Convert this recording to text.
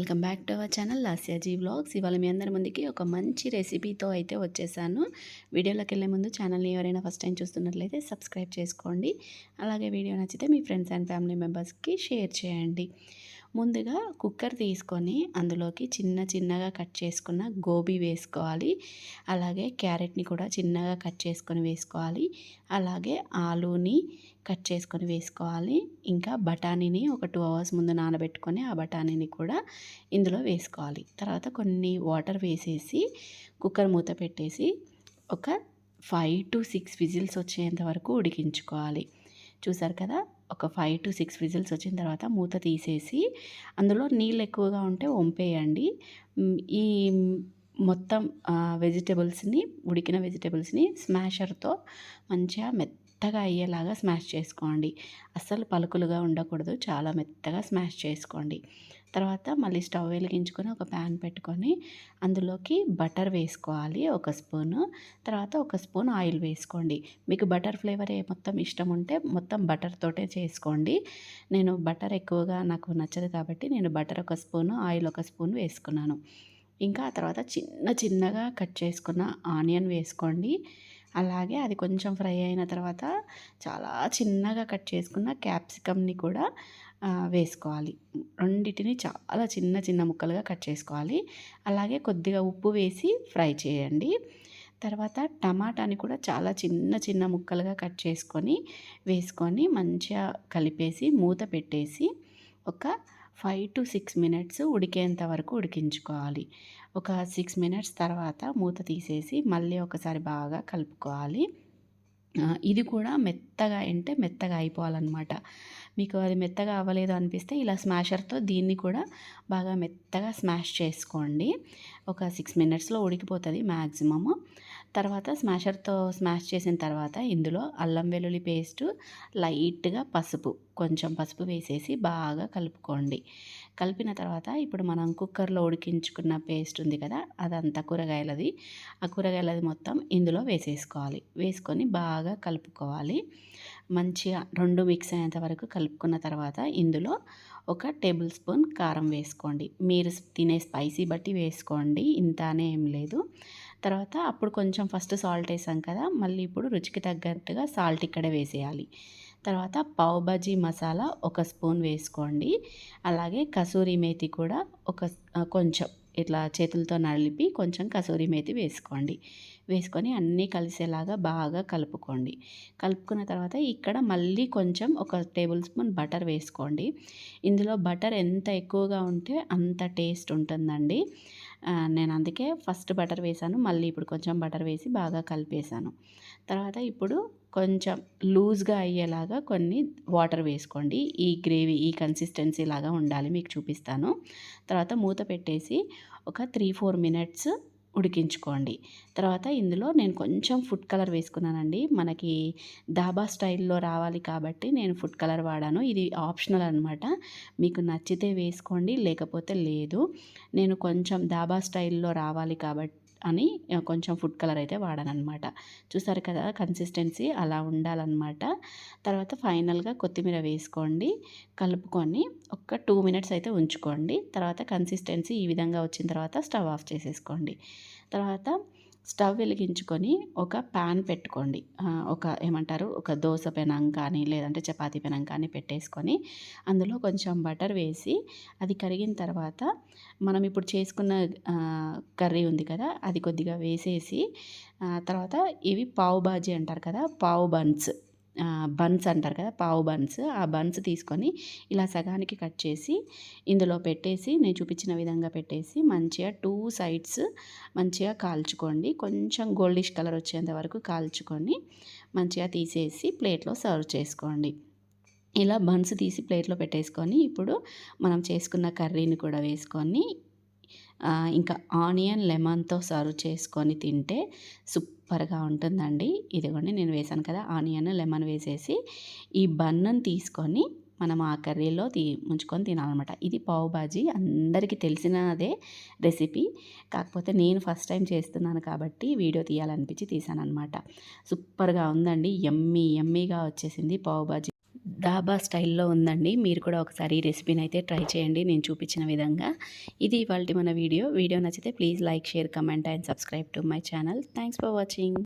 Welcome back to our channel Lasyaji blogs. ఇవాళ మీ అందరి ముందుకి ఒక మంచి రెసిపీతో అయితే వచ్చేసాను. వీడియోలోకి వెళ్ళే ముందు ఛానల్ని ఎవరైనా ఫస్ట్ టైం చూస్తున్నట్లయితే సబ్స్క్రైబ్ చేసుకోండి. అలాగే వీడియో నచ్చితే మీ ఫ్రెండ్స్ అండ్ ఫ్యామిలీ మెంబర్స్కి షేర్ చేయండి. ముందుగా కుక్కర్ తీసుకొని అందులోకి చిన్న చిన్నగా కట్ చేసుకున్న గోబీ వేసుకోవాలి. అలాగే క్యారెట్ని కూడా చిన్నగా కట్ చేసుకొని వేసుకోవాలి. అలాగే ఆలూని కట్ చేసుకొని వేసుకోవాలి. ఇంకా బఠానీని ఒక టూ అవర్స్ ముందు నానబెట్టుకొని ఆ బఠానీని కూడా ఇందులో వేసుకోవాలి. తర్వాత కొన్ని వాటర్ వేసేసి కుక్కర్ మూత పెట్టేసి ఒక ఫైవ్ టు సిక్స్ విజిల్స్ వచ్చేంత వరకు ఉడికించుకోవాలి. చూసారు కదా? ఒక ఫైవ్ టు సిక్స్ విజిల్స్ వచ్చిన తర్వాత మూత తీసేసి అందులో నీళ్ళు ఎక్కువగా ఉంటే వంపేయండి. ఈ మొత్తం వెజిటేబుల్స్ని ఉడికిన వెజిటేబుల్స్ని స్మాషర్తో మంచిగా మెత్తగా అయ్యేలాగా స్మాష్ చేసుకోండి. అస్సలు పలుకులుగా ఉండకూడదు. చాలా మెత్తగా స్మాష్ చేసుకోండి. తర్వాత మళ్ళీ స్టవ్ వెలిగించుకొని ఒక ప్యాన్ పెట్టుకొని అందులోకి బటర్ వేసుకోవాలి ఒక స్పూను. తర్వాత ఒక స్పూన్ ఆయిల్ వేసుకోండి. మీకు బటర్ ఫ్లేవర్ ఏ మొత్తం ఇష్టం ఉంటే మొత్తం బటర్ తోటే చేసుకోండి. నేను బటర్ ఎక్కువగా నాకు నచ్చదు కాబట్టి నేను బటర్ ఒక స్పూను ఆయిల్ ఒక స్పూన్ వేసుకున్నాను. ఇంకా ఆ తర్వాత చిన్న చిన్నగా కట్ చేసుకున్న ఆనియన్ వేసుకోండి. అలాగే అది కొంచెం ఫ్రై అయిన తర్వాత చాలా చిన్నగా కట్ చేసుకున్న క్యాప్సికమ్ని కూడా వేసుకోవాలి. రెండింటిని చాలా చిన్న చిన్న ముక్కలుగా కట్ చేసుకోవాలి. అలాగే కొద్దిగా ఉప్పు వేసి ఫ్రై చేయండి. తర్వాత టమాటాని కూడా చాలా చిన్న చిన్న ముక్కలుగా కట్ చేసుకొని వేసుకొని మంచిగా కలిపేసి మూత పెట్టేసి ఒక ఫైవ్ టు సిక్స్ మినిట్స్ ఉడికేంత వరకు ఉడికించుకోవాలి. ఒక సిక్స్ మినిట్స్ తర్వాత మూత తీసేసి మళ్ళీ ఒకసారి బాగా కలుపుకోవాలి. ఇది కూడా మెత్తగా అంటే మెత్తగా అయిపోవాలన్నమాట. మీకు అది మెత్తగా అవ్వలేదు అనిపిస్తే ఇలా స్మాషర్తో దీన్ని కూడా బాగా మెత్తగా స్మాష్ చేసుకోండి. ఒక సిక్స్ మినిట్స్లో ఉడికిపోతుంది మ్యాక్సిమము తర్వాత స్మాషర్తో స్మాష్ చేసిన తర్వాత ఇందులో అల్లం వెల్లుల్లి పేస్టు లైట్గా పసుపు కొంచెం పసుపు వేసేసి బాగా కలుపుకోండి. కలిపిన తర్వాత ఇప్పుడు మనం కుక్కర్లో ఉడికించుకున్న పేస్ట్ ఉంది కదా అదంతా కూరగాయలది. ఆ కూరగాయలది మొత్తం ఇందులో వేసేసుకోవాలి. వేసుకొని బాగా కలుపుకోవాలి. మంచిగా రెండు మిక్స్ అయ్యేంత వరకు కలుపుకున్న తర్వాత ఇందులో ఒక టేబుల్ స్పూన్ కారం వేసుకోండి. మీరు తినే స్పైసీ బట్టి వేసుకోండి. ఇంతనే ఏం లేదు. తర్వాత అప్పుడు కొంచెం ఫస్ట్ సాల్ట్ వేసాం కదా మళ్ళీ ఇప్పుడు రుచికి తగ్గట్టుగా సాల్ట్ ఇక్కడ వేసేయాలి. తర్వాత పావ్ బజీ మసాలా ఒక స్పూన్ వేసుకోండి. అలాగే కసూరి మేతి కూడా ఒక కొంచెం ఇట్లా చేతులతో నలిపి కొంచెం కసూరి మేతి వేసుకోండి. వేసుకొని అన్నీ కలిసేలాగా బాగా కలుపుకోండి. కలుపుకున్న తర్వాత ఇక్కడ మళ్ళీ కొంచెం ఒక టేబుల్ స్పూన్ బటర్ వేసుకోండి. ఇందులో బటర్ ఎంత ఎక్కువగా ఉంటే అంత టేస్ట్ ఉంటుందండి. నేను అందుకే ఫస్ట్ బటర్ వేసాను. మళ్ళీ ఇప్పుడు కొంచెం బటర్ వేసి బాగా కలిపేసాను తర్వాత ఇప్పుడు కొంచెం లూజ్గా అయ్యేలాగా కొన్ని వాటర్ వేసుకోండి. ఈ గ్రేవీ ఈ కన్సిస్టెన్సీ లాగా ఉండాలి మీకు చూపిస్తాను. తర్వాత మూత పెట్టేసి ఒక త్రీ ఫోర్ మినిట్స్ ఉడికించుకోండి. తర్వాత ఇందులో నేను కొంచెం ఫుడ్ కలర్ వేసుకున్నానండి. మనకి దాబా స్టైల్లో రావాలి కాబట్టి నేను ఫుడ్ కలర్ వాడాను. ఇది ఆప్షనల్ అనమాట మీకు నచ్చితే వేసుకోండి లేకపోతే లేదు. నేను కొంచెం దాబా స్టైల్లో రావాలి కాబట్టి అని కొంచెం ఫుడ్ కలర్ అయితే వాడానమాట చూసారు కదా కన్సిస్టెన్సీ అలా ఉండాలన్నమాట. తర్వాత ఫైనల్గా కొత్తిమీర వేసుకోండి కలుపుకొని ఒక టూ మినిట్స్ అయితే ఉంచుకోండి. తర్వాత కన్సిస్టెన్సీ ఈ విధంగా వచ్చిన తర్వాత స్టవ్ ఆఫ్ చేసేసుకోండి. తర్వాత స్టవ్ వెలిగించుకొని ఒక ప్యాన్ పెట్టుకోండి. ఒక ఏమంటారు ఒక దోశ పెనం కానీ లేదంటే చపాతీ పెనం కానీ పెట్టేసుకొని అందులో కొంచెం బటర్ వేసి అది కరిగిన తర్వాత మనం ఇప్పుడు చేసుకున్న కర్రీ ఉంది కదా అది కొద్దిగా వేసేసి తర్వాత ఇవి పావు బాజీ అంటారు కదా పావు బన్స్. బన్స్ అంటారు కదా పావు బన్స్ ఆ బన్స్ తీసుకొని ఇలా సగానికి కట్ చేసి ఇందులో పెట్టేసి నేను చూపించిన విధంగా పెట్టేసి మంచిగా టూ సైడ్స్ మంచిగా కాల్చుకోండి. కొంచెం గోల్డిష్ కలర్ వచ్చేంత వరకు కాల్చుకొని మంచిగా తీసేసి ప్లేట్లో సర్వ్ చేసుకోండి. ఇలా బన్స్ తీసి ప్లేట్లో పెట్టేసుకొని ఇప్పుడు మనం చేసుకున్న కర్రీని కూడా వేసుకొని ఇంకా ఆనియన్ లెమన్తో సర్వ్ చేసుకొని తింటే సూప్ సూపర్గా ఉంటుందండి. ఇదిగోండి నేను వేసాను కదా ఆనియన్ లెమన్ వేసేసి ఈ బన్నుని తీసుకొని మనం ఆ కర్రీలో తీ ముంచుకొని తినాలన్నమాట. ఇది పావు బాజీ అందరికీ తెలిసినదే రెసిపీ. కాకపోతే నేను ఫస్ట్ టైం చేస్తున్నాను కాబట్టి వీడియో తీయాలనిపించి తీసాను అనమాట సూపర్గా ఉందండి ఎమ్మీ ఎమ్మీగా వచ్చేసింది పావు బాజీ. దాబా స్టైల్లో ఉందండి. మీరు కూడా ఒకసారి ఈ రెసిపీని అయితే ట్రై చేయండి. నేను చూపించిన విధంగా. ఇది ఇవాళ మన వీడియో. వీడియో నచ్చితే please like share comment and subscribe to my channel. Thanks for watching.